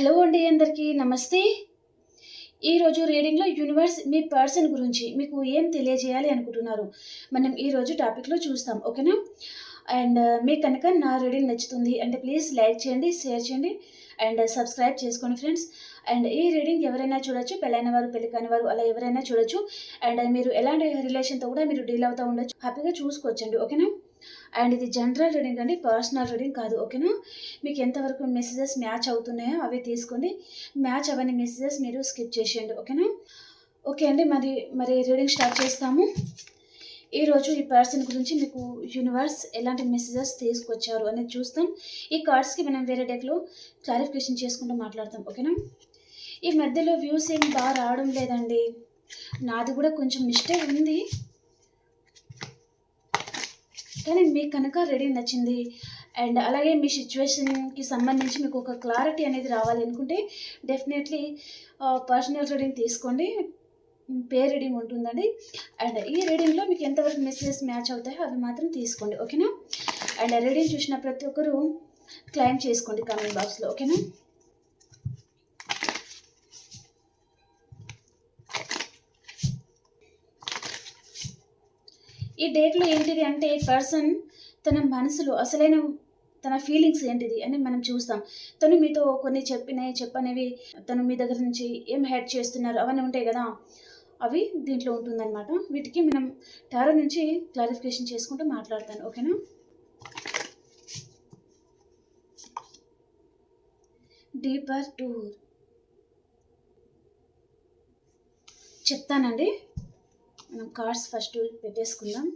Hello అండి అందరికీ నమస్తే. ఈరోజు రీడింగ్లో యూనివర్స్ మీ పర్సన్ గురించి మీకు ఏం తెలియజేయాలి అనుకుంటున్నారు? మనం ఈరోజు టాపిక్లో చూస్తాం ఓకేనా అండ్ మీకు కనుక నా రీడింగ్ నచ్చుతుంది అంటే ప్లీజ్ లైక్ చేయండి షేర్ చేయండి అండ్ సబ్స్క్రైబ్ uh, చేసుకోండి ఫ్రెండ్స్ అండ్ ఈ రీడింగ్ ఎవరైనా చూడొచ్చు పెళ్ళైన వారు పెళ్ళి కాని వారు అలా ఎవరైనా చూడొచ్చు. అండ్ uh, మీరు ఎలాంటి రిలేషన్తో కూడా మీరు డీల్ అవుతూ ఉండొచ్చు. హ్యాపీగా చూసుకోవచ్చండి ఓకేనా అండ్ ఇది జనరల్ రీడింగ్ అండి పర్సనల్ రీడింగ్ కాదు ఓకేనా? మీకు ఎంతవరకు మెసేజెస్ మ్యాచ్ అవుతున్నాయో అవి తీసుకోండి. మ్యాచ్ అవన్నీ మెసేజెస్ మీరు స్కిప్ చేసేయండి ఓకేనా? ఓకే అండి మరి మరి రీడింగ్ స్టార్ట్ చేస్తాము. ఈరోజు ఈ పర్సన్ గురించి మీకు యూనివర్స్ ఎలాంటి మెసేజెస్ తీసుకొచ్చారు అనేది చూస్తాం. ఈ కార్డ్స్కి మనం వేరే డెక్లో క్లారిఫికేషన్ చేసుకుంటూ మాట్లాడతాం ఓకేనా? ఈ మధ్యలో వ్యూస్ ఏం బాగా రావడం లేదండి. నాది కూడా కొంచెం మిస్టేక్ ఉంది. కానీ మీకు కనుక రెడీ నచ్చింది. అండ్ అలాగే మీ సిచ్యువేషన్కి సంబంధించి మీకు ఒక క్లారిటీ అనేది రావాలి అనుకుంటే డెఫినెట్లీ పర్సనల్ రీడింగ్ తీసుకోండి. పే రీడింగ్ ఉంటుందండి. అండ్ ఈ రీడింగ్లో మీకు ఎంతవరకు మెసేజెస్ మ్యాచ్ అవుతాయో అవి మాత్రం తీసుకోండి. ఓకేనా అండ్ రీడింగ్ చూసిన ప్రతి ఒక్కరూ క్లైమ్ చేసుకోండి కామెంట్ బాక్స్లో ఓకేనా ఈ డేట్లో ఏంటిది అంటే పర్సన్ తన మనసులో అసలైన తన ఫీలింగ్స్ ఏంటిది అని మనం చూస్తాం. తను మీతో కొన్ని చెప్పినాయి చెప్పనేవి తను మీ దగ్గర నుంచి ఏం హెడ్ చేస్తున్నారు అవన్నీ ఉంటాయి కదా అవి దీంట్లో ఉంటుందన్నమాట. వీటికి మనం టారో నుంచి క్లారిఫికేషన్ చేసుకుంటూ మాట్లాడతాను ఓకేనా డీపర్ టూర్ చెప్తానండి. మనం కార్డ్స్ ఫస్ట్ పెట్టేసుకుందాం.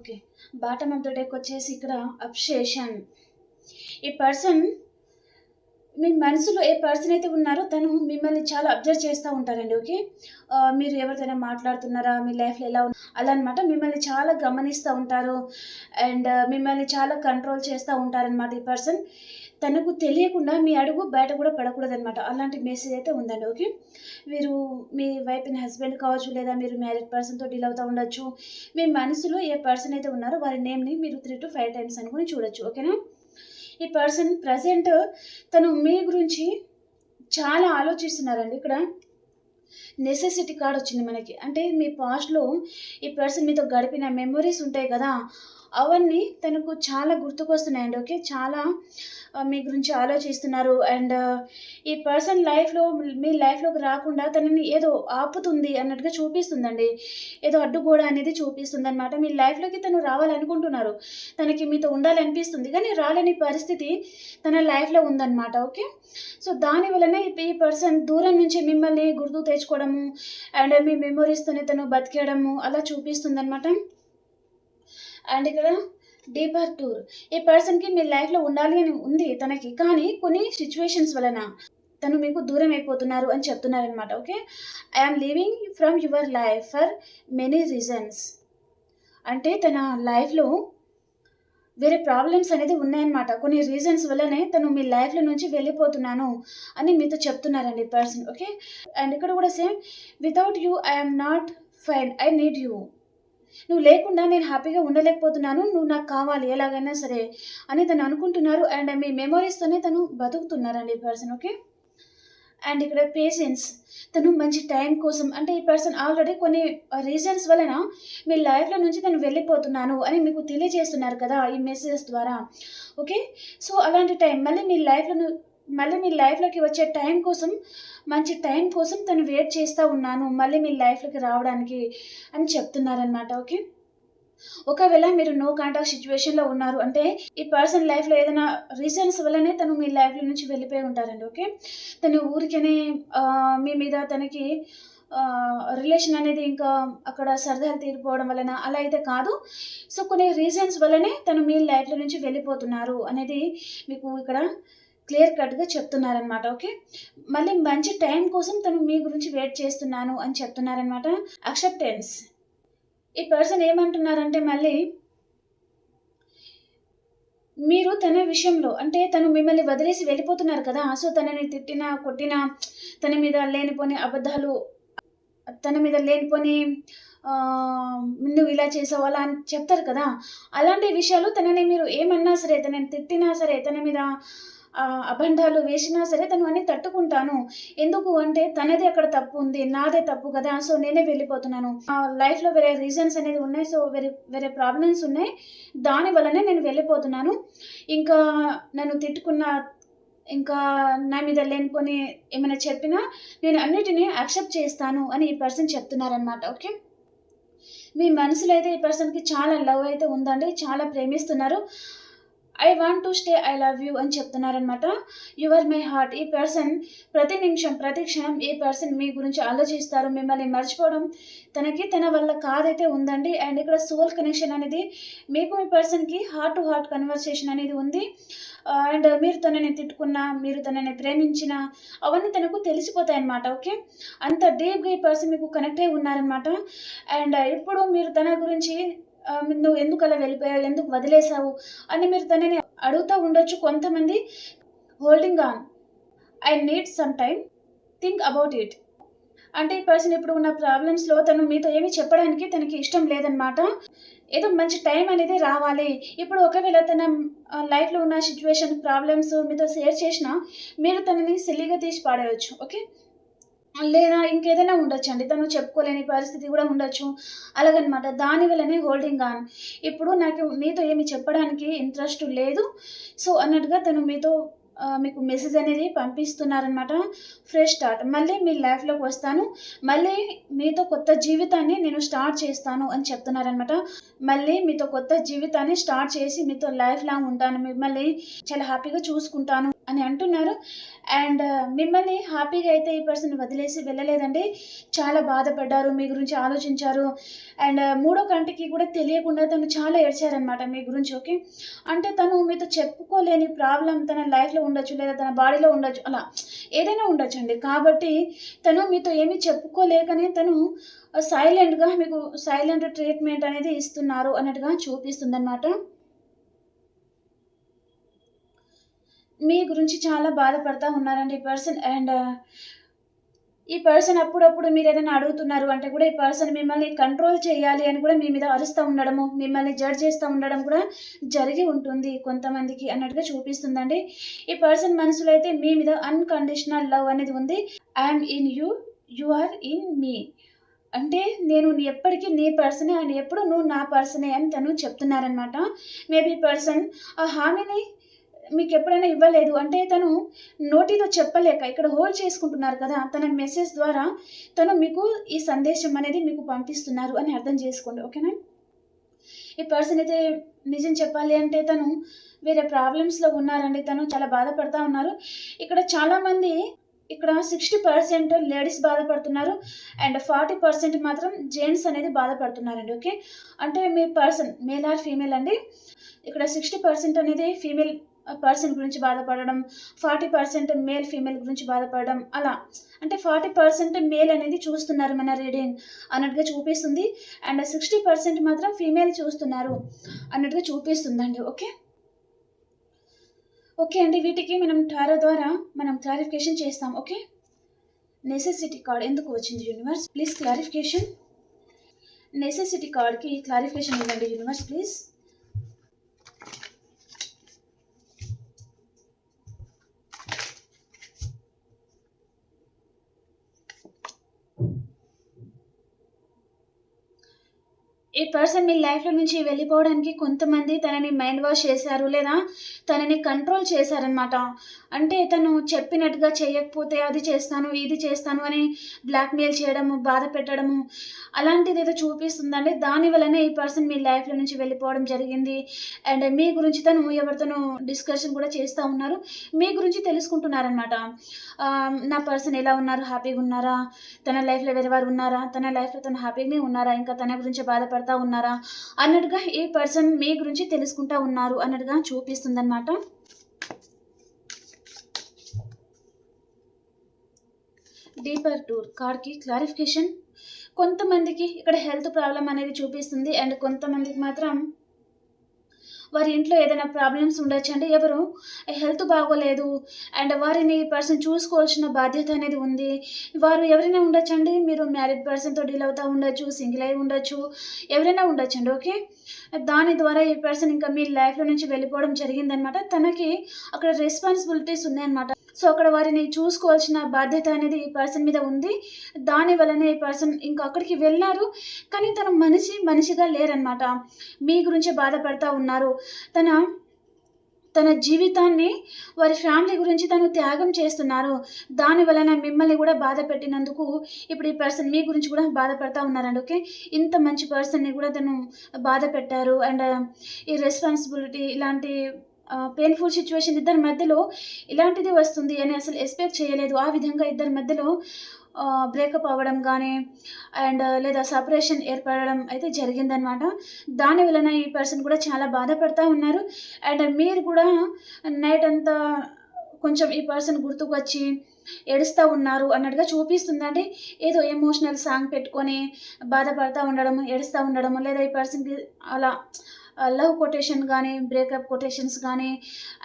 Okay. Bottom of the deck వచ్చేసి ఇక్కడ అప్షేషన్ ఈ పర్సన్ మీ మనసులో ఏ పర్సన్ అయితే ఉన్నారో తను మిమ్మల్ని చాలా అబ్జర్వ్ చేస్తూ ఉంటారండి ఓకే? మీరు ఎవరితోనే మాట్లాడుతున్నారా? మీ లైఫ్లో ఎలా అలా అనమాట మిమ్మల్ని చాలా గమనిస్తూ ఉంటారు. అండ్ మిమ్మల్ని చాలా కంట్రోల్ చేస్తూ ఉంటారనమాట ఈ పర్సన్. తనకు తెలియకుండా మీ అడుగు బయట కూడా పడకూడదు అనమాట అలాంటి మెసేజ్ అయితే ఉందండి ఓకే? మీరు మీ వైఫ్ అండ్ హస్బెండ్ కావచ్చు లేదా మీరు మ్యారీడ్ పర్సన్తో డీల్ అవుతూ ఉండొచ్చు మీ మనసులో ఏ పర్సన్ అయితే ఉన్నారో వారి నేమ్ని మీరు త్రీ టు ఫైవ్ టైమ్స్ అనుకుని చూడొచ్చు ఓకేనా ఈ పర్సన్ ప్రజెంట్ తను మీ గురించి చాలా ఆలోచిస్తున్నారండి. ఇక్కడ నెసెసిటీ కార్డ్ వచ్చింది మనకి. అంటే మీ పాస్ట్లో ఈ పర్సన్ మీతో గడిపిన మెమొరీస్ ఉంటాయి కదా అవన్నీ తనకు చాలా గుర్తుకొస్తున్నాయండి ఓకే? చాలా మీ గురించి ఆలోచిస్తున్నారు. అండ్ ఈ పర్సన్ లైఫ్లో మీ లైఫ్లోకి రాకుండా తనని ఏదో ఆపుతుంది అన్నట్టుగా చూపిస్తుందండి. ఏదో అడ్డుగోడ అనేది చూపిస్తుంది అనమాట మీ లైఫ్లోకి తను రావాలనుకుంటున్నారు. తనకి మీతో ఉండాలనిపిస్తుంది కానీ రాలేని పరిస్థితి తన లైఫ్లో ఉందన్నమాట ఓకే? సో దాని వలన ఈ- ఈ పర్సన్ దూరం నుంచి మిమ్మల్ని గుర్తు తెచ్చుకోవడము అండ్ మీ మెమొరీస్తోనే తను బతికేయడము అలా చూపిస్తుంది అనమాట అండ్ ఇక్కడ డీపర్ టూర్ ఈ పర్సన్కి మీ లైఫ్లో ఉండాలి అని ఉంది తనకి కానీ కొన్ని సిచ్యువేషన్స్ వలన తను మీకు దూరం అయిపోతున్నారు అని చెప్తున్నారనమాట okay I'm living from your life for many reasons అంటే తన లైఫ్లో వేరే ప్రాబ్లమ్స్ అనేది ఉన్నాయన్నమాట. కొన్ని రీజన్స్ వల్లనే తను మీ లైఫ్లో నుంచి వెళ్ళిపోతున్నాను అని మీతో చెప్తున్నారండి పర్సన్ ఓకే అండ్ ఇక్కడ కూడా same without you I'm not fine I need you నువ్వు లేకుండా నేను హ్యాపీగా ఉండలేకపోతున్నాను నువ్వు నాకు కావాలి ఎలాగైనా సరే అని తను అనుకుంటున్నారు. అండ్ మీ మెమొరీస్తోనే తను బతుకుతున్నారండి ఈ పర్సన్ ఓకే అండ్ ఇక్కడ పేషెన్స్ తను మంచి టైం కోసం అంటే ఈ పర్సన్ ఆల్రెడీ కొన్ని రీజన్స్ వలన మీ లైఫ్లో నుంచి తను వెళ్ళిపోతున్నాను అని మీకు తెలియజేస్తున్నారు కదా ఈ మెసేజెస్ ద్వారా ఓకే సో అలాంటి టైం మళ్ళీ మీ లైఫ్లో మళ్ళీ మీ లైఫ్లోకి వచ్చే టైం కోసం మంచి టైం కోసం తను వెయిట్ చేస్తూ ఉన్నాను. మళ్ళీ మీ లైఫ్లోకి రావడానికి అని చెప్తున్నారనమాట ఓకే? ఒకవేళ మీరు నో కాంటాక్ట్ సిచ్యువేషన్లో ఉన్నారు అంటే ఈ పర్సన్ లైఫ్లో ఏదైనా రీజన్స్ వల్లనే తను మీ లైఫ్లో నుంచి వెళ్ళిపోయి ఉంటారండి ఓకే? తను ఊరికనే మీ మీద తనకి రిలేషన్ అనేది ఇంకా అక్కడ సరదాలు తీరిపోవడం వలన అలా అయితే కాదు. సో కొన్ని రీజన్స్ వల్లనే తను మీ లైఫ్లో నుంచి వెళ్ళిపోతున్నారు అనేది మీకు ఇక్కడ క్లియర్ కట్గా చెప్తున్నారనమాట ఓకే? మళ్ళీ మంచి టైం కోసం తను మీ గురించి వెయిట్ చేస్తున్నాను అని చెప్తున్నారనమాట అక్సెప్టెన్స్ ఈ పర్సన్ ఏమంటున్నారంటే మళ్ళీ మీరు తన విషయంలో అంటే తను మిమ్మల్ని వదిలేసి వెళ్ళిపోతున్నారు కదా సో తనని తిట్టినా కొట్టినా తన మీద లేనిపోని అబద్ధాలు తన మీద లేనిపోని నువ్వు ఇలా చేసావు అలా అని చెప్తారు కదా. అలాంటి విషయాలు తనని మీరు ఏమన్నా సరే తనని తిట్టినా సరే తన మీద అభండాలు వేసినా సరే తను అన్ని తట్టుకుంటాను. ఎందుకు అంటే తనది అక్కడ తప్పు ఉంది నాదే తప్పు కదా సో నేనే వెళ్ళిపోతున్నాను. ఆ లైఫ్లో వేరే రీజన్స్ అనేది ఉన్నాయి సో వేరే వేరే ప్రాబ్లమ్స్ ఉన్నాయి. దాని వల్లనే నేను వెళ్ళిపోతున్నాను. ఇంకా నన్ను తిట్టుకున్న ఇంకా నా మీద లేనిపోని ఏమైనా చెప్పినా నేను అన్నిటినీ యాక్సెప్ట్ చేస్తాను అని ఈ పర్సన్ చెప్తున్నారనమాట ఓకే మీ మనసులో అయితే ఈ పర్సన్కి చాలా లవ్ అయితే ఉందండి చాలా ప్రేమిస్తున్నారు. I want to stay I love you అని చెప్తున్నారనమాట యువర్ మై హార్ట్ ఈ పర్సన్ ప్రతి నిమిషం ప్రతి క్షణం ఈ పర్సన్ మీ గురించి ఆలోచిస్తారు. మిమ్మల్ని మర్చిపోవడం తనకి తన వల్ల కాదైతే ఉందండి. అండ్ ఇక్కడ సోల్ కనెక్షన్ అనేది మీకు మీ పర్సన్కి హార్ట్ టు హార్ట్ కన్వర్సేషన్ అనేది ఉంది. అండ్ మీరు తనని తిట్టుకున్నా మీరు తనని ప్రేమించినా అవన్నీ తనకు తెలిసిపోతాయి ఓకే అంత డీప్గా ఈ పర్సన్ మీకు కనెక్ట్ అయి ఉన్నారనమాట అండ్ ఇప్పుడు మీరు తన గురించి నువ్వు ఎందుకు అలా వెళ్ళిపోయావు? ఎందుకు వదిలేసావు అని మీరు తనని అడుగుతూ ఉండొచ్చు. కొంతమంది holding on I need some time think about it అంటే ఈ పర్సన్ ఇప్పుడు ఉన్న ప్రాబ్లమ్స్లో తను మీతో ఏమి చెప్పడానికి తనకి ఇష్టం లేదనమాట ఏదో మంచి టైం అనేది రావాలి. ఇప్పుడు ఒకవేళ తన లైఫ్లో ఉన్న సిచ్యువేషన్ ప్రాబ్లమ్స్ మీతో షేర్ చేసినా మీరు తనని సిల్లీగా తీసి పాడేయచ్చు. ఓకే లేదా ఇంకేదైనా ఉండొచ్చు అండి తను చెప్పుకోలేని పరిస్థితి కూడా ఉండొచ్చు. అలాగనమాట. దాని వల్లనే హోల్డింగ్ ఆన్. ఇప్పుడు నాకు మీతో ఏమి చెప్పడానికి ఇంట్రెస్ట్ లేదు. సో అన్నట్టుగా తను మీతో మీకు మెసేజ్ అనేది పంపిస్తున్నారనమాట. Fresh start. మళ్ళీ మీ లైఫ్లోకి వస్తాను. మళ్ళీ మీతో కొత్త జీవితాన్ని నేను స్టార్ట్ చేస్తాను అని చెప్తున్నారనమాట. మళ్ళీ మీతో కొత్త జీవితాన్ని స్టార్ట్ చేసి మీతో లైఫ్ లాంగ్ ఉంటాను. మిమ్మల్ని చాలా హ్యాపీగా చూసుకుంటాను. అని అంటున్నారు. అండ్ uh, మిమ్మల్ని హ్యాపీగా అయితే ఈ పర్సన్ వదిలేసి వెళ్ళలేదండి. చాలా బాధపడ్డారు మీ గురించి ఆలోచించారు. అండ్ uh, మూడో కంటికి కూడా తెలియకుండా తను చాలా ఏడ్చారనమాట మీ గురించి ఓకే? అంటే తను మీతో చెప్పుకోలేని ప్రాబ్లం తన లైఫ్లో ఉండొచ్చు లేదా తన బాడీలో ఉండొచ్చు అలా ఏదైనా ఉండొచ్చు అండి కాబట్టి తను మీతో ఏమీ చెప్పుకోలేకనే తను uh, సైలెంట్గా మీకు సైలెంట్ ట్రీట్మెంట్ అనేది ఇస్తున్నారు అన్నట్టుగా చూపిస్తుంది మీ గురించి చాలా బాధపడతా ఉన్నారండి ఈ పర్సన్. అండ్ ఈ పర్సన్ అప్పుడప్పుడు మీరు ఏదైనా అడుగుతున్నారు అంటే కూడా ఈ పర్సన్ మిమ్మల్ని కంట్రోల్ చేయాలి అని కూడా మీ మీద అరుస్తూ ఉండడము మిమ్మల్ని జడ్జ్ చేస్తూ ఉండడం కూడా జరిగి ఉంటుంది కొంతమందికి అన్నట్టుగా చూపిస్తుందండి. ఈ పర్సన్ మనసులో అయితే మీ మీద అన్కండిషనల్ లవ్ అనేది ఉంది. I'm in you you are in me అంటే నేను ఎప్పటికీ నీ పర్సనే అని ఎప్పుడు నువ్వు నా పర్సనే అని తను చెప్తున్నారనమాట మేబీ పర్సన్ ఆ హామీని మీకు ఎప్పుడైనా ఇవ్వలేదు. అంటే తను నోటితో చెప్పలేక ఇక్కడ హోల్డ్ చేసుకుంటున్నారు కదా తన మెసేజ్ ద్వారా తను మీకు ఈ సందేశం అనేది మీకు పంపిస్తున్నారు అని అర్థం చేసుకోండి. ఓకేనా? ఈ పర్సన్ అయితే నిజం చెప్పాలి అంటే తను వేరే ప్రాబ్లమ్స్లో ఉన్నారండి. తను చాలా బాధపడతా ఉన్నారు. ఇక్కడ చాలామంది ఇక్కడ సిక్స్టీ పర్సెంట్ లేడీస్ బాధపడుతున్నారు అండ్ ఫార్టీ పర్సెంట్ మాత్రం జెంట్స్ అనేది బాధపడుతున్నారండి. ఓకే? అంటే మీ పర్సన్ మేల్ ఆర్ ఫీమేల్ అండి? ఇక్కడ సిక్స్టీ పర్సెంట్ అనేది ఫీమేల్ పర్సన్ గురించి బాధపడడం ఫార్టీ పర్సెంట్ మేల్ ఫీమేల్ గురించి బాధపడడం అలా. అంటే ఫార్టీ పర్సెంట్ మేల్ అనేది చూస్తున్నారు మన రీడింగ్ అన్నట్టుగా చూపిస్తుంది. అండ్ సిక్స్టీ పర్సెంట్ మాత్రం ఫీమేల్ చూస్తున్నారు అన్నట్టుగా చూపిస్తుందండి. ఓకే ఓకే అండి. వీటికి మనం టారో ద్వారా మనం క్లారిఫికేషన్ చేస్తాం. ఓకే నెసెసిటీ కార్డ్ ఎందుకు వచ్చింది యూనివర్స్ ప్లీజ్ క్లారిఫికేషన్ నెసెసిటీ కార్డ్కి క్లారిఫికేషన్ ఇవ్వండి యూనివర్స్ ప్లీజ్ ఈ పర్సన్ మీ లైఫ్‌లో నుంచి వెళ్ళిపోవడానికి కొంతమంది తనని మైండ్ వాష్ చేశారు. లేదా తనని కంట్రోల్ చేశారనమాట. అంటే తను చెప్పినట్టుగా చేయకపోతే అది చేస్తాను, ఇది చేస్తాను అని బ్లాక్‌మెయిల్ చేయడము, బాధ పెట్టడము అలాంటిది ఏదో చూపిస్తుందండి. దాని వల్లనే ఈ పర్సన్ మీ లైఫ్‌లో నుంచి వెళ్ళిపోవడం జరిగింది. అండ్ మీ గురించి తను ఎవరితోనో డిస్కషన్ కూడా చేస్తూ ఉన్నారు. మీ గురించి తెలుసుకుంటున్నారనమాట. నా పర్సన్ ఎలా ఉన్నారు? హ్యాపీగా ఉన్నారా? తన లైఫ్‌లో వేరే వారు ఉన్నారా? తన లైఫ్‌లో తను హ్యాపీగానే ఉన్నారా? ఇంకా తన గురించి బాధపడతా ఉన్నారా? అన్నట్టుగా ఈ పర్సన్ మీ గురించి తెలుసుకుంటా ఉన్నారు అన్నట్టుగా చూపిస్తుందనమాట. డీపర్ టూర్ కార్డ్‌కి క్లారిఫికేషన్ కొంతమందికి ఇక్కడ హెల్త్ ప్రాబ్లం అనేది చూపిస్తుంది. అండ్ కొంతమందికి మాత్రం వారి ఇంట్లో ఏదైనా ప్రాబ్లమ్స్ ఉండొచ్చండి. ఎవరు హెల్త్ బాగోలేదు అండ్ వారిని పర్సన్ చూసుకోవాల్సిన బాధ్యత అనేది ఉంది. వారు ఎవరైనా ఉండొచ్చండి. మీరు మ్యారీడ్ పర్సన్‌తో డీల్ అవుతూ ఉండొచ్చు. సింగిల్ అయి ఉండొచ్చు. ఎవరైనా ఉండొచ్చండి. ఓకే. దాని ద్వారా ఈ పర్సన్ ఇంకా మీ లైఫ్‌లో నుంచి వెళ్ళిపోవడం జరిగిందనమాట. తనకి అక్కడ రెస్పాన్సిబిలిటీస్ ఉన్నాయన్నమాట. సో, అక్కడ వారిని చూసుకోవాల్సిన బాధ్యత అనేది ఈ పర్సన్ మీద ఉంది. దాని వలనే ఈ పర్సన్ ఇంకా అక్కడికి వెళ్ళారు కానీ తను మనిషి మనిషిగా లేరనమాట. మీ గురించి బాధపడతా ఉన్నారు. తన తన జీవితాన్ని వారి ఫ్యామిలీ గురించి తను త్యాగం చేస్తున్నారు. దాని వలన మిమ్మల్ని కూడా బాధ పెట్టినందుకు ఇప్పుడు ఈ పర్సన్ మీ గురించి కూడా బాధపడతా ఉన్నారండి. ఓకే. ఇంత మంచి పర్సన్‌ని కూడా తను బాధ పెట్టారు. అండ్ ఈ రెస్పాన్సిబిలిటీ ఇలాంటి పెయిన్‌ఫుల్ సిచ్యువేషన్ ఇద్దరి మధ్యలో ఇలాంటిది వస్తుంది అని అసలు ఎక్స్‌పెక్ట్ చేయలేదు. ఆ విధంగా ఇద్దరి మధ్యలో బ్రేకప్ అవ్వడం కానీ అండ్ లేదా సపరేషన్ ఏర్పడడం అయితే జరిగిందనమాట. దాని వలన ఈ పర్సన్ కూడా చాలా బాధపడతా ఉన్నారు. అండ్ మీరు కూడా నైట్ అంతా కొంచెం ఈ పర్సన్ గుర్తుకొచ్చి ఏడుస్తూ ఉన్నారు అన్నట్టుగా చూపిస్తుందండి. ఏదో ఎమోషనల్ సాంగ్ పెట్టుకొని బాధపడతా ఉండడము, ఏడుస్తూ ఉండడము లేదా ఈ పర్సన్‌కి అలా లవ్ కొటేషన్ కానీ బ్రేకప్ కొటేషన్స్ కానీ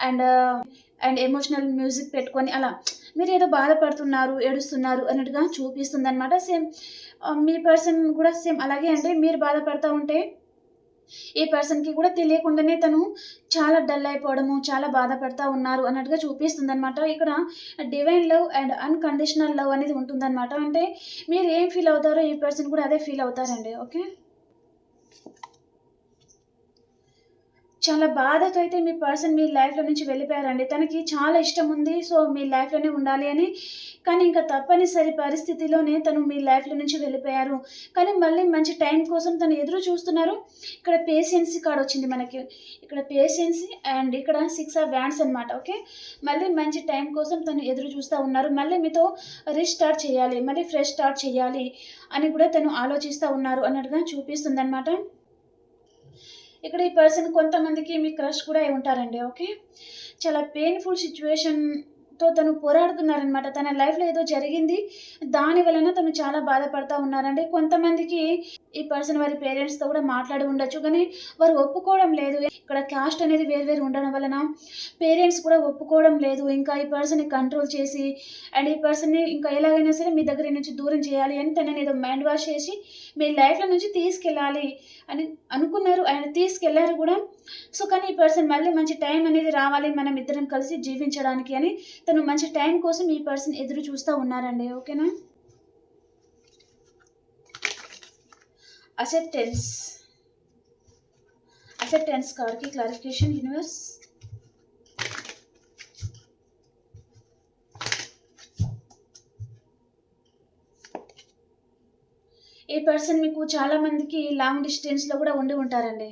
అండ్ అండ్ ఎమోషనల్ మ్యూజిక్ పెట్టుకొని అలా మీరు ఏదో బాధపడుతున్నారు, ఏడుస్తున్నారు అన్నట్టుగా చూపిస్తుంది అనమాట సేమ్ మీ పర్సన్ కూడా సేమ్ అలాగే అండి. మీరు బాధపడతా ఉంటే ఈ పర్సన్‌కి కూడా తెలియకుండానే తను చాలా డల్ అయిపోవడము, చాలా బాధపడతా ఉన్నారు అన్నట్టుగా చూపిస్తుంది అనమాట ఇక్కడ divine love and unconditional love అనేది ఉంటుందన్నమాట అంటే మీరు ఏం ఫీల్ అవుతారో ఈ పర్సన్ కూడా అదే ఫీల్ అవుతారండి. ఓకే. చాలా బాధతో అయితే మీ పర్సన్ మీ లైఫ్‌లో నుంచి వెళ్ళిపోయారండి. తనకి చాలా ఇష్టం ఉంది. సో, మీ లైఫ్‌లోనే ఉండాలి అని. కానీ ఇంకా తప్పనిసరి పరిస్థితిలోనే తను మీ లైఫ్‌లో నుంచి వెళ్ళిపోయారు. కానీ మళ్ళీ మంచి టైం కోసం తను ఎదురు చూస్తున్నారు. ఇక్కడ పేషెన్సీ కార్డ్ వచ్చింది మనకి. ఇక్కడ పేషెన్సీ అండ్ ఇక్కడ సిక్స్ ఆఫ్ వ్యాండ్స్ అనమాట. ఓకే. మళ్ళీ మంచి టైం కోసం తను ఎదురు చూస్తా ఉన్నారు. మళ్ళీ మీతో రీస్టార్ట్ చేయాలి. మళ్ళీ ఫ్రెష్ స్టార్ట్ చేయాలి అని కూడా తను ఆలోచిస్తూ ఉన్నారు అన్నట్టుగా చూపిస్తుంది అనమాట ఇక్కడ ఈ పర్సన్ కొంతమందికి మీ క్రష్ కూడా అయి ఉంటారండి. ఓకే. చాలా పెయిన్‌ఫుల్ సిట్యుయేషన్‌తో తను పోరాడుతున్నారనమాట. తన లైఫ్‌లో ఏదో జరిగింది. దాని వలన తను చాలా బాధపడతా ఉన్నారండి. కొంతమందికి ఈ పర్సన్ వారి పేరెంట్స్‌తో కూడా మాట్లాడి ఉండొచ్చు. కానీ వారు ఒప్పుకోవడం లేదు. ఇక్కడ కాస్ట్ అనేది వేరువేరు ఉండడం వలన పేరెంట్స్ కూడా ఒప్పుకోవడం లేదు. ఇంకా ఈ పర్సన్‌ని కంట్రోల్ చేసి అండ్ ఈ పర్సన్‌ని ఇంకా ఎలాగైనా సరే మీ దగ్గర నుంచి దూరం చేయాలి అని తనని ఏదో మైండ్ వాష్ చేసి మీ లైఫ్‌లో నుంచి తీసుకెళ్ళాలి అని అనుకున్నారు. అండ్ తీసుకెళ్ళారు కూడా. సో, కానీ ఈ పర్సన్ మళ్ళీ మంచి టైం అనేది రావాలి. మనం ఇద్దరం కలిసి జీవించడానికి అని తను మంచి టైం కోసం ఈ పర్సన్ ఎదురు చూస్తా ఉన్నారండి. ఓకేనా. అసెప్టెన్స్. అసెప్టెన్స్ కార్డ్‌కి క్లారిఫికేషన్ యూనివర్స్. ఈ పర్సన్ మీకు చాలామందికి లాంగ్ డిస్టెన్స్‌లో కూడా ఉండి ఉంటారండి.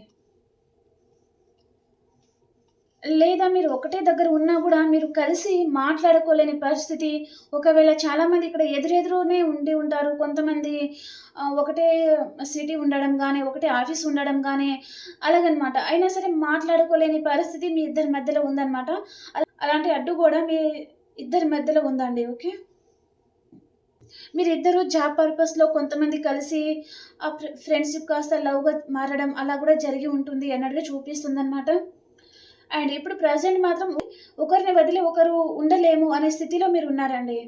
లేదా మీరు ఒకటే దగ్గర ఉన్నా కూడా మీరు కలిసి మాట్లాడుకోలేని పరిస్థితి. ఒకవేళ చాలామంది ఇక్కడ ఎదురెదురునే ఉండి ఉంటారు. కొంతమంది ఒకటే సిటీ ఉండడం కానీ ఒకటే ఆఫీస్ ఉండడం కానీ అలాగనమాట. అయినా సరే మాట్లాడుకోలేని పరిస్థితి మీ ఇద్దరి మధ్యలో ఉందన్నమాట అలాంటి అడ్డు కూడా మీ ఇద్దరి మధ్యలో ఉందండి. ఓకే. మీరిద్దరూ జాబ్ పర్పస్‌లో కొంతమంది కలిసి ఆ ఫ్రెండ్‌షిప్ కాస్త లవ్‌గా మారడం అలా కూడా జరిగి ఉంటుంది అన్నట్టుగా చూపిస్తుంది అన్నమాట అండ్ ఇప్పుడు ప్రజెంట్ మాత్రం ఒకరిని వదిలి ఒకరు ఉండలేము అనే స్థితిలో మీరు ఉన్నారండి.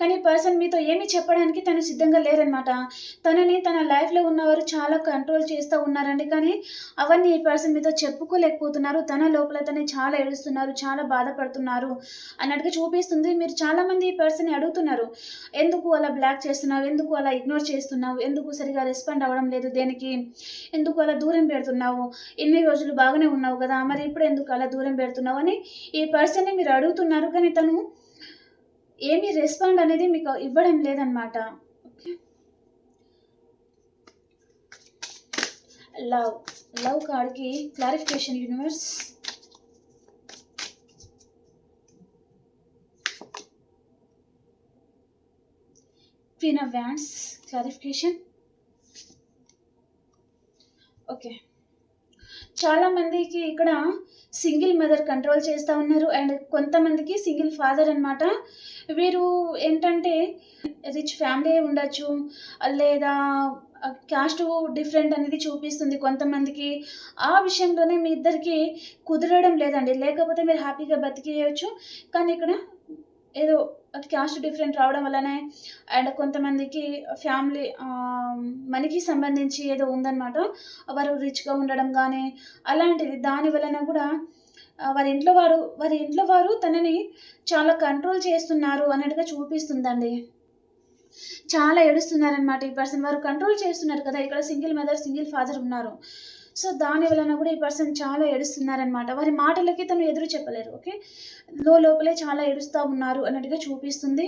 కానీ ఈ పర్సన్ మీతో ఏమీ చెప్పడానికి తను సిద్ధంగా లేరనమాట తనని తన లైఫ్లో ఉన్నవారు చాలా కంట్రోల్ చేస్తూ ఉన్నారండి. కానీ అవన్నీ ఈ పర్సన్ మీతో చెప్పుకోలేకపోతున్నారు. తన లోపల తనే చాలా ఏడుస్తున్నారు చాలా బాధపడుతున్నారు అన్నట్టుగా చూపిస్తుంది. మీరు చాలామంది ఈ పర్సన్ అడుగుతున్నారు. ఎందుకు అలా బ్లాక్ చేస్తున్నావు? ఎందుకు అలా ఇగ్నోర్ చేస్తున్నావు? ఎందుకు సరిగా రెస్పాండ్ అవ్వడం లేదు దేనికి? ఎందుకు అలా దూరం పెడుతున్నావు? ఎన్ని రోజులు బాగానే ఉన్నావు కదా మరి ఇప్పుడు ఎందుకు అలా దూరం పెడుతున్నావు అని ఈ పర్సన్ని మీరు అడుగుతున్నారు. కానీ తను ఏమీ రెస్పాండ్ అనేది మీకు ఇవ్వడం లేదనమాట లవ్ లవ్ కార్డ్కి clarification universe queen of wands clarification okay చాలామందికి ఇక్కడ సింగిల్ మదర్ కంట్రోల్ చేస్తూ ఉన్నారు. అండ్ కొంతమందికి సింగిల్ ఫాదర్ అన్నమాట. వీరు ఏంటంటే రిచ్ ఫ్యామిలీ ఉండొచ్చు లేదా క్యాస్ట్ డిఫరెంట్ అనేది చూపిస్తుంది కొంతమందికి. ఆ విషయంలోనే మీ ఇద్దరికి కుదరడం లేదండి. లేకపోతే మీరు హ్యాపీగా బతికేయచ్చు. కానీ ఇక్కడ ఏదో క్యాస్ట్ డిఫరెంట్ రావడం వల్లనే అండ్ కొంతమందికి ఫ్యామిలీ మనీకి సంబంధించి ఏదో ఉందన్నమాట. వారు రిచ్గా ఉండడం కానీ అలాంటిది. దాని వలన కూడా వారి ఇంట్లో వారు వారి ఇంట్లో వారు తనని చాలా కంట్రోల్ చేస్తున్నారు అన్నట్టుగా చూపిస్తుందండి. చాలా ఏడుస్తున్నారనమాట ఈ పర్సన్ వారు కంట్రోల్ చేస్తున్నారు కదా ఇక్కడ సింగిల్ మదర్ సింగిల్ ఫాదర్ ఉన్నారు. సో దాని వలన కూడా ఈ పర్సన్ చాలా ఏడుస్తున్నారనమాట వారి మాటలకి తను ఎదురు చెప్పలేరు ఓకే? లో లోపలే చాలా ఏడుస్తూ ఉన్నారు అన్నట్టుగా చూపిస్తుంది.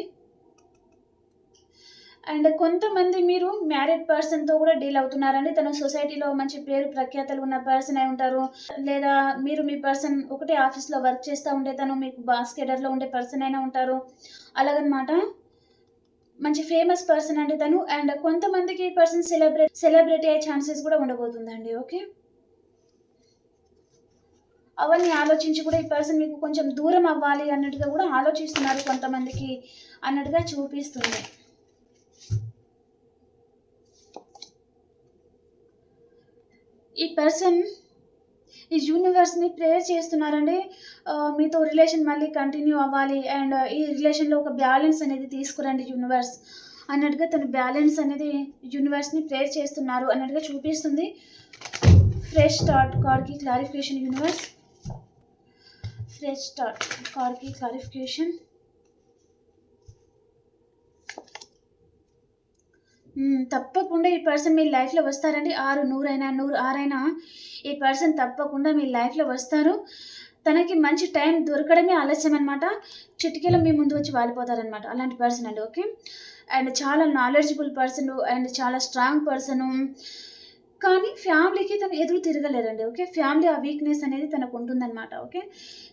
అండ్ కొంతమంది మీరు మ్యారీడ్ పర్సన్తో కూడా డీల్ అవుతున్నారండి. తను సొసైటీలో మంచి పేరు ప్రఖ్యాతలు ఉన్న పర్సన్ అయి ఉంటారు. లేదా మీరు మీ పర్సన్ ఒకటే ఆఫీస్లో వర్క్ చేస్తూ ఉంటే తను మీకు బాస్కెటర్లో ఉండే పర్సన్ అయినా ఉంటారు. అలాగనమాట. మంచి ఫేమస్ పర్సన్ అండి తను. అండ్ కొంతమందికి పర్సన్ సెలబ్రేట్ సెలబ్రిటీ అయ్యే ఛాన్సెస్ కూడా ఉండబోతుందండి. ఓకే? అవన్నీ ఆలోచించి కూడా ఈ పర్సన్ మీకు కొంచెం దూరం అవ్వాలి అన్నట్టుగా కూడా ఆలోచిస్తున్నారు కొంతమందికి అన్నట్టుగా చూపిస్తుంది. ఈ పర్సన్ ఈ యూనివర్స్ని ప్రేయర్ చేస్తున్నారండి. మీతో రిలేషన్ మళ్ళీ కంటిన్యూ అవ్వాలి. అండ్ ఈ రిలేషన్లో ఒక బ్యాలెన్స్ అనేది తీసుకురండి యూనివర్స్ అన్నట్టుగా తను బ్యాలెన్స్ అనేది యూనివర్స్ని ప్రేయర్ చేస్తున్నారు అన్నట్టుగా చూపిస్తుంది. ఫ్రెష్ స్టార్ట్ కార్డ్కి క్లారిఫికేషన్ యూనివర్స్ ఫ్రెష్ స్టార్ట్ కార్డ్కి క్లారిఫికేషన్ తప్పకుండా ఈ పర్సన్ మీ లైఫ్లో వస్తారండి. ఆరు నూరైనా నూరు ఆరైనా ఈ పర్సన్ తప్పకుండా మీ లైఫ్లో వస్తారు. తనకి మంచి టైం దొరకడమే ఆలస్యం అనమాట చిటికీలో మీ ముందు వచ్చి వాలిపోతారనమాట అలాంటి పర్సన్ అండి ఓకే? అండ్ చాలా నాలెడ్జబుల్ పర్సన్ అండ్ చాలా స్ట్రాంగ్ పర్సన్. కానీ ఫ్యామిలీకి తను ఎదురు తిరగలేరండి ఓకే? ఫ్యామిలీ ఆ వీక్నెస్ అనేది తనకు ఉంటుందన్నమాట ఓకే?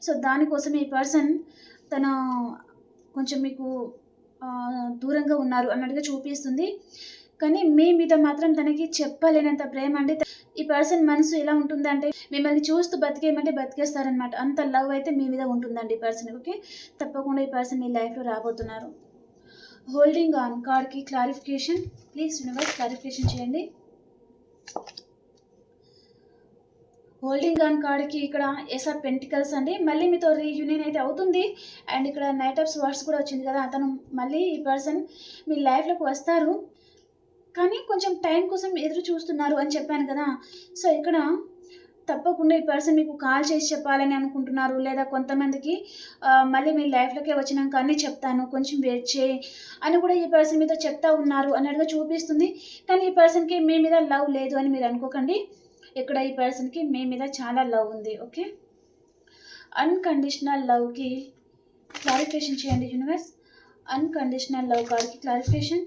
సో దానికోసం ఈ పర్సన్ తన కొంచెం మీకు దూరంగా ఉన్నారు అన్నట్టుగా చూపిస్తుంది. కానీ మీ మీద మాత్రం తనకి చెప్పలేనంత ప్రేమ అండి. ఈ పర్సన్ మనసు ఎలా ఉంటుందంటే మిమ్మల్ని చూస్తూ బతికేయమంటే బతికేస్తారనమాట అంత లవ్ అయితే మీ మీద ఉంటుందండి ఈ పర్సన్ ఓకే? తప్పకుండా ఈ పర్సన్ మీ లైఫ్లో రాబోతున్నారు. హోల్డింగ్ ఆన్ కార్డ్కి క్లారిఫికేషన్. ప్లీజ్ యూనివర్స్ క్లారిఫికేషన్ చేయండి. హోల్డింగ్ ఆన్ కార్డ్కి ఇక్కడ ఎస్ఆర్ పెంటికల్స్ అండి. మళ్ళీ మీతో రీయూనియన్ అయితే అవుతుంది. అండ్ ఇక్కడ నైట్ ఆఫ్ స్వార్డ్స్ కూడా వచ్చింది కదా అతను మళ్ళీ ఈ పర్సన్ మీ లైఫ్లోకి వస్తారు. కానీ కొంచెం టైం కోసం ఎదురు చూస్తున్నారు అని చెప్పాను కదా. సో ఇక్కడ తప్పకుండా ఈ పర్సన్ మీకు కాల్ చేసి చెప్పాలని అనుకుంటున్నారు. లేదా కొంతమందికి మళ్ళీ మీ లైఫ్లోకే వచ్చినాక అన్నీ చెప్తాను కొంచెం వెయిట్ చేయి అని కూడా ఈ పర్సన్ మీతో చెప్తా ఉన్నారు అన్నట్టుగా చూపిస్తుంది. కానీ ఈ పర్సన్కి మీ మీద లవ్ లేదు అని మీరు అనుకోకండి. ఇక్కడ ఈ పర్సన్కి మీ మీద చాలా లవ్ ఉంది ఓకే? అన్కండిషనల్ లవ్కి క్లారిఫికేషన్ చేయండి యూనివర్స్. అన్కండిషనల్ లవ్ కార్డ్కి క్లారిఫికేషన్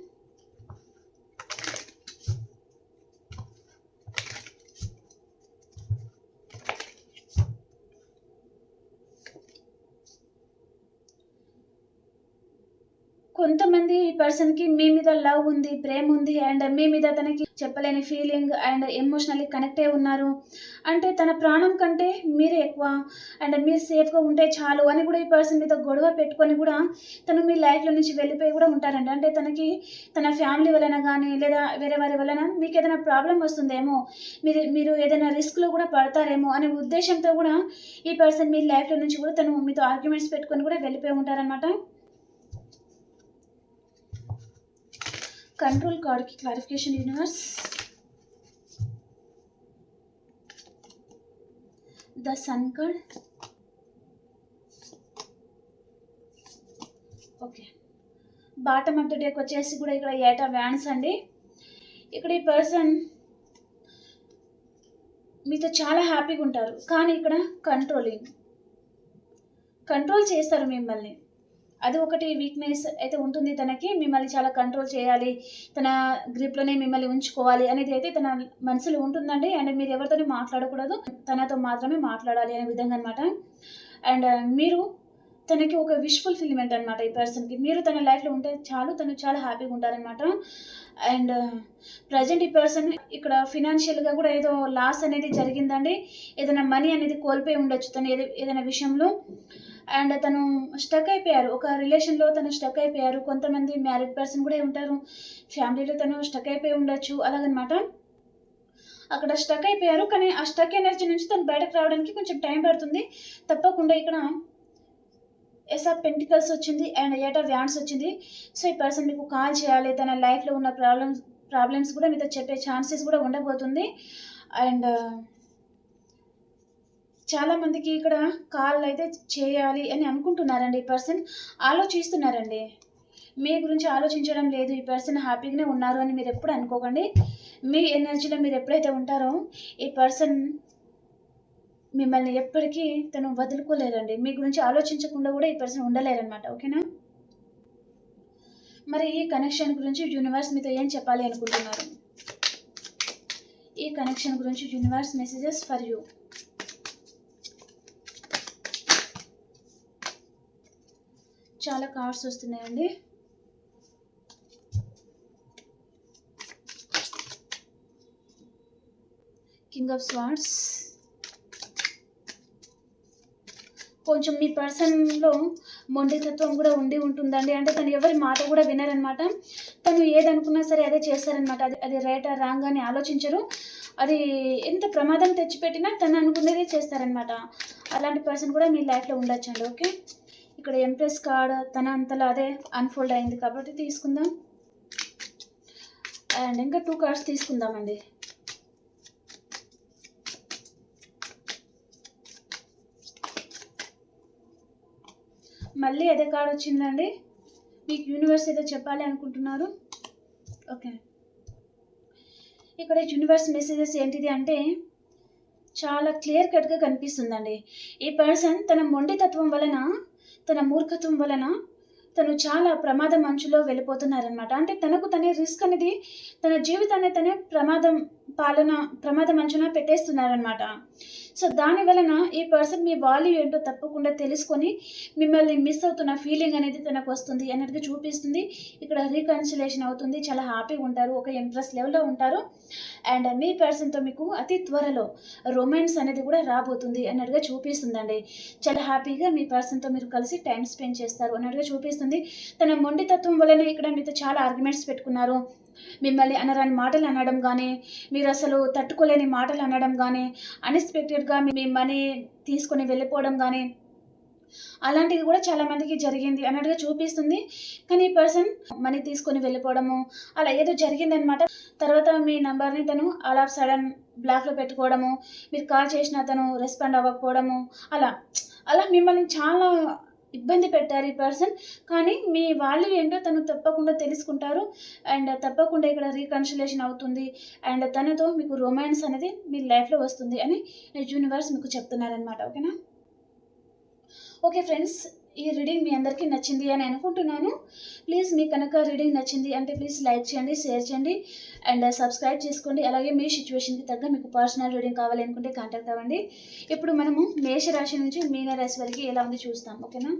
కొంతమంది ఈ పర్సన్కి మీ మీద లవ్ ఉంది ప్రేమ ఉంది అండ్ మీ మీద తనకి చెప్పలేని ఫీలింగ్ అండ్ ఎమోషనల్లీ కనెక్ట్ అయి ఉన్నారు. అంటే తన ప్రాణం కంటే మీరే ఎక్కువ అండ్ మీరు సేఫ్గా ఉంటే చాలు అని కూడా ఈ పర్సన్ మీతో గొడవ పెట్టుకొని కూడా తను మీ లైఫ్లో నుంచి వెళ్ళిపోయి కూడా ఉంటారండి. అంటే తనకి తన ఫ్యామిలీ వలన కానీ లేదా వేరే వారి వలన మీకు ఏదైనా ప్రాబ్లం వస్తుందేమో మీరు మీరు ఏదైనా రిస్క్లో కూడా పడతారేమో అనే ఉద్దేశంతో కూడా ఈ పర్సన్ మీ లైఫ్లో నుంచి కూడా తను మీతో ఆర్గ్యుమెంట్స్ పెట్టుకొని కూడా వెళ్ళిపోయి ఉంటారనమాట కంట్రోల్ కార్డ్కి clarification universe. The sun card. Okay. Bottom అంత డేక్ వచ్చేసి కూడా ఇక్కడ ఏటా వ్యాన్స్ అండి. ఇక్కడ ఈ పర్సన్ మీతో చాలా హ్యాపీగా ఉంటారు కానీ ఇక్కడ కంట్రోలింగ్. కంట్రోల్ చేస్తారు మిమ్మల్ని. అది ఒకటి వీక్నెస్ అయితే ఉంటుంది. తనకి మిమ్మల్ని చాలా కంట్రోల్ చేయాలి. తన గ్రిప్లోనే మిమ్మల్ని ఉంచుకోవాలి అనేది అయితే తన మనసులో ఉంటుందండి. అండ్ మీరు ఎవరితోనే మాట్లాడకూడదు. తనతో మాత్రమే మాట్లాడాలి అనే విధంగా అనమాట అండ్ మీరు తనకి ఒక విష్ ఫుల్ఫిల్మెంట్ అనమాట ఈ పర్సన్కి మీరు తన లైఫ్లో ఉంటే చాలు తను చాలా హ్యాపీగా ఉంటారనమాట అండ్ ప్రజెంట్ ఈ పర్సన్ ఇక్కడ ఫినాన్షియల్గా కూడా ఏదో లాస్ అనేది జరిగిందండి. ఏదైనా మనీ అనేది కోల్పోయి ఉండొచ్చు తను ఏదో ఏదైనా విషయంలో. అండ్ తను స్టక్ అయిపోయారు. ఒక రిలేషన్లో తను స్టక్ అయిపోయారు. కొంతమంది మ్యారీడ్ పర్సన్ కూడా ఉంటారు. ఫ్యామిలీలో తను స్టక్ అయిపోయి ఉండొచ్చు. అలాగనమాట. అక్కడ స్టక్ అయిపోయారు. కానీ ఆ స్టక్ ఎనర్జీ నుంచి తను బయటకు రావడానికి కొంచెం టైం పడుతుంది. తప్పకుండా ఇక్కడ ఎస్ ఆఫ్ పెంటికల్స్ వచ్చింది అండ్ ఏటా వ్యాన్స్ వచ్చింది. సో ఈ పర్సన్ మీకు కాల్ చేయాలి. తన లైఫ్లో ఉన్న ప్రాబ్లమ్స్ ప్రాబ్లమ్స్ కూడా మీతో చెప్పే ఛాన్సెస్ కూడా ఉండబోతుంది. అండ్ చాలా మందికి ఇక్కడ కాళ్ళు అయితే చేయాలి అని అనుకుంటున్నారండి. ఈ పర్సన్ ఆలోచిస్తున్నారండి. మీ గురించి ఆలోచించడం లేదు. ఈ పర్సన్ హ్యాపీగానే ఉన్నారు అని మీరు ఎప్పుడు అనుకోకండి. మీ ఎనర్జీలో మీరు ఎప్పుడైతే ఉంటారో ఈ పర్సన్ మిమ్మల్ని ఎప్పటికీ తను వదులుకోలేరండి మీ గురించి ఆలోచించకుండా కూడా ఈ పర్సన్ ఉండలేరనమాట ఓకేనా? మరి ఈ కనెక్షన్ గురించి యూనివర్స్ మీతో ఏం చెప్పాలి అనుకుంటున్నారు? ఈ కనెక్షన్ గురించి యూనివర్స్ మెసేజెస్ ఫర్ యూ. చాలా కార్డ్స్ వస్తున్నాయండి. కింగ్ ఆఫ్ స్వార్డ్స్ కొంచెం మీ పర్సన్లో మొండితత్వం కూడా ఉండి ఉంటుందండి. అంటే తను ఎవరి మాట కూడా వినరనమాట. తను ఏదనుకున్నా సరే అదే చేస్తారనమాట. అది అది రైట్ రాంగ్ అని ఆలోచించరు. అది ఎంత ప్రమాదం తెచ్చిపెట్టినా తను అనుకునేది చేస్తారనమాట. అలాంటి పర్సన్ కూడా మీ లైఫ్లో ఉండొచ్చండి. ఓకే? ఇక్కడ ఎంప్రెస్ కార్డ్ తన అంతలో అదే అన్ఫోల్డ్ అయింది కాబట్టి తీసుకుందాం. అండ్ ఇంకా టూ కార్డ్స్ తీసుకుందామండి. మళ్ళీ అదే కార్డ్ వచ్చిందండి. మీకు యూనివర్స్ ఏదో చెప్పాలి అనుకుంటున్నారు. ఓకే ఇక్కడ యూనివర్స్ మెసేజెస్ ఏంటిది అంటే చాలా క్లియర్ కట్గా కనిపిస్తుందండి. ఈ పర్సన్ తన మొండితత్వం వలన తన మూర్ఖత్వం వలన తను చాలా ప్రమాదం అంచులో వెళ్ళిపోతున్నారనమాట అంటే తనకు తనే రిస్క్ అనేది తన జీవితాన్ని తనే ప్రమాదం పాలన ప్రమాదం అంచున పెట్టేస్తున్నారనమాట సో దాని వలన ఈ పర్సన్ మీ వాల్యూ ఏంటో తప్పకుండా తెలుసుకొని మిమ్మల్ని మిస్ అవుతున్న ఫీలింగ్ అనేది తనకు వస్తుంది అన్నట్టుగా చూపిస్తుంది. ఇక్కడ రీకన్సిలేషన్ అవుతుంది చాలా హ్యాపీగా ఉంటారు ఒక ఇంట్రెస్ట్ లెవెల్లో ఉంటారు. అండ్ మీ పర్సన్తో మీకు అతి త్వరలో రొమాన్స్ అనేది కూడా రాబోతుంది అన్నట్టుగా చూపిస్తుందండి. చాలా హ్యాపీగా మీ పర్సన్తో మీరు కలిసి టైం స్పెండ్ చేస్తారు అన్నట్టుగా చూపిస్తుంది. తన మొండితత్వం వలన ఇక్కడ మీతో చాలా ఆర్గ్యుమెంట్స్ పెట్టుకున్నారు. మిమ్మల్ని అనరాని మాటలు అనడం కానీ మీరు అసలు తట్టుకోలేని మాటలు అనడం కానీ అన్ఎక్స్పెక్టెడ్గా మీ మనీ తీసుకొని వెళ్ళిపోవడం కానీ అలాంటిది కూడా చాలామందికి జరిగింది అన్నట్టుగా చూపిస్తుంది. కానీ ఈ పర్సన్ మనీ తీసుకొని వెళ్ళిపోవడము అలా ఏదో జరిగిందనమాట తర్వాత మీ నంబర్ని తను అలా సడన్ బ్లాక్లో పెట్టుకోవడము మీరు కాల్ చేసిన తను రెస్పాండ్ అవ్వకపోవడము అలా. అలా మిమ్మల్ని చాలా ఇబ్బంది పెట్టారు ఈ పర్సన్. కానీ మీ వాళ్ళు ఏంటో తను తప్పకుండా తెలుసుకుంటారు. అండ్ తప్పకుండా ఇక్కడ రీకన్సిలేషన్ అవుతుంది. అండ్ తనతో మీకు రొమాన్స్ అనేది మీ లైఫ్లో వస్తుంది అని యూనివర్స్ మీకు చెప్తున్నారనమాట ఓకేనా? ఓకే ఫ్రెండ్స్ ఈ రీడింగ్ మీ అందరికీ నచ్చింది అని అనుకుంటున్నాను. ప్లీజ్ మీ కనుక రీడింగ్ నచ్చింది అంటే ప్లీజ్ లైక్ చేయండి షేర్ చేయండి. అండ్ సబ్స్క్రైబ్ చేసుకోండి. అలాగే మీ సిచ్యువేషన్కి తగ్గ మీకు పర్సనల్ రీడింగ్ కావాలనుకుంటే కాంటాక్ట్ అవ్వండి. ఇప్పుడు మనము మేషరాశి నుంచి మీన రాశి వరకు ఎలా ఉంది చూస్తాం. ఓకేనా?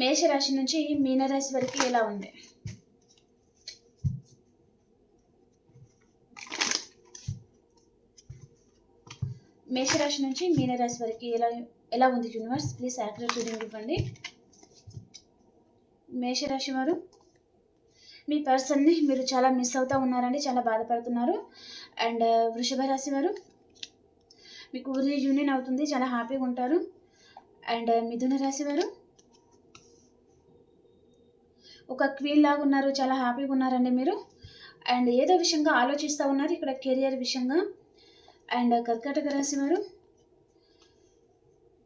మేషరాశి నుంచి మీనరాశి వరకు ఎలా ఉంది? మేషరాశి నుంచి మీనరాశి వరకు ఎలా ఎలా ఉంది యూనివర్స్ ప్లీజ్ యాక్యురేట్ రీడింగ్ ఇవ్వండి. మేషరాశి వారు మీ పర్సన్ని మీరు చాలా మిస్ అవుతూ ఉన్నారండి చాలా బాధపడుతున్నారు. అండ్ uh, వృషభ రాశి వారు మీకు యూనియన్ అవుతుంది చాలా హ్యాపీగా ఉంటారు. అండ్ uh, మిథున రాశి వారు ఒక క్వీన్ లాగా ఉన్నారు చాలా హ్యాపీగా ఉన్నారండి మీరు. అండ్ ఏదో విషయంగా ఆలోచిస్తూ ఉన్నారు ఇక్కడ కెరియర్ విషయంగా. అండ్ కర్కాటక రాశి వారు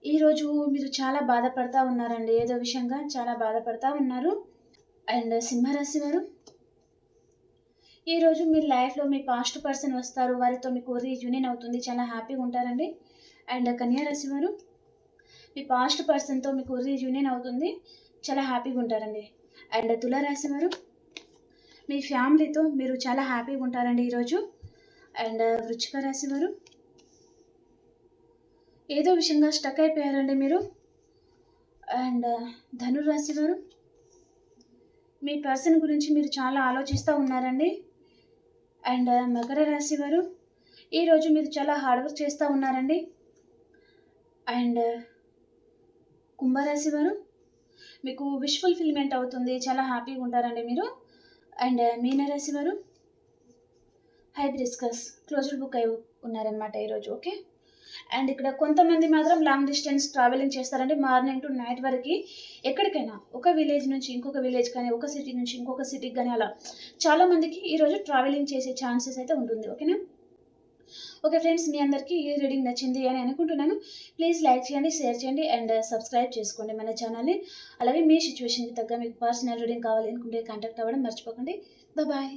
ఈరోజు మీరు చాలా బాధపడతా ఉన్నారండి ఏదో విషయంగా చాలా బాధపడతా ఉన్నారు. అండ్ సింహరాశి వారు ఈరోజు మీ లైఫ్లో మీ పాస్ట్ పర్సన్ వస్తారు వారితో మీకు రీయూనియన్ అవుతుంది చాలా హ్యాపీగా ఉంటారండి. అండ్ కన్యారాశి వారు మీ పాస్ట్ పర్సన్తో మీకు రీయూనియన్ అవుతుంది చాలా హ్యాపీగా ఉంటారండి. అండ్ తులారాశి వారు మీ ఫ్యామిలీతో మీరు చాలా హ్యాపీగా ఉంటారండి ఈరోజు. అండ్ వృచ్చిక రాశి వారు ఏదో విషయంగా స్టక్ అయిపోయారండి మీరు. అండ్ ధనురాశి వారు మీ పర్సన్ గురించి మీరు చాలా ఆలోచిస్తూ ఉన్నారండి. అండ్ మకర రాశి వారు ఈరోజు మీరు చాలా హార్డ్ వర్క్ చేస్తూ ఉన్నారండి. అండ్ కుంభరాశి వారు మీకు విష్ ఫుల్ఫిల్మెంట్ అవుతుంది చాలా హ్యాపీగా ఉంటారండి మీరు. అండ్ uh, మీనరాశి వారు? హైబ్రిస్కస్ క్లోజ్డ్ బుక్ అయి ఉన్నారనమాట ఈరోజు ఓకే అండ్ ఇక్కడ కొంతమంది మాత్రం లాంగ్ డిస్టెన్స్ ట్రావెలింగ్ చేస్తారండి మార్నింగ్ టు నైట్ వరకు. ఎక్కడికైనా ఒక విలేజ్ నుంచి ఇంకొక విలేజ్ కానీ ఒక సిటీ నుంచి ఇంకొక సిటీకి కానీ అలా చాలామందికి ఈరోజు ట్రావెలింగ్ చేసే ఛాన్సెస్ అయితే ఉంటుంది ఓకేనా ఓకే ఫ్రెండ్స్ మీ అందరికీ ఈ రీడింగ్ నచ్చింది అని అనుకుంటున్నాను. ప్లీజ్ లైక్ చేయండి షేర్ చేయండి అండ్ సబ్స్క్రైబ్ చేసుకోండి మన ఛానల్ని. అలాగే మీ సిచ్యువేషన్కి తగ్గ మీకు పర్సనల్ రీడింగ్ కావాలి అనుకుంటే కాంటాక్ట్ అవ్వడం మర్చిపోకండి. బాయ్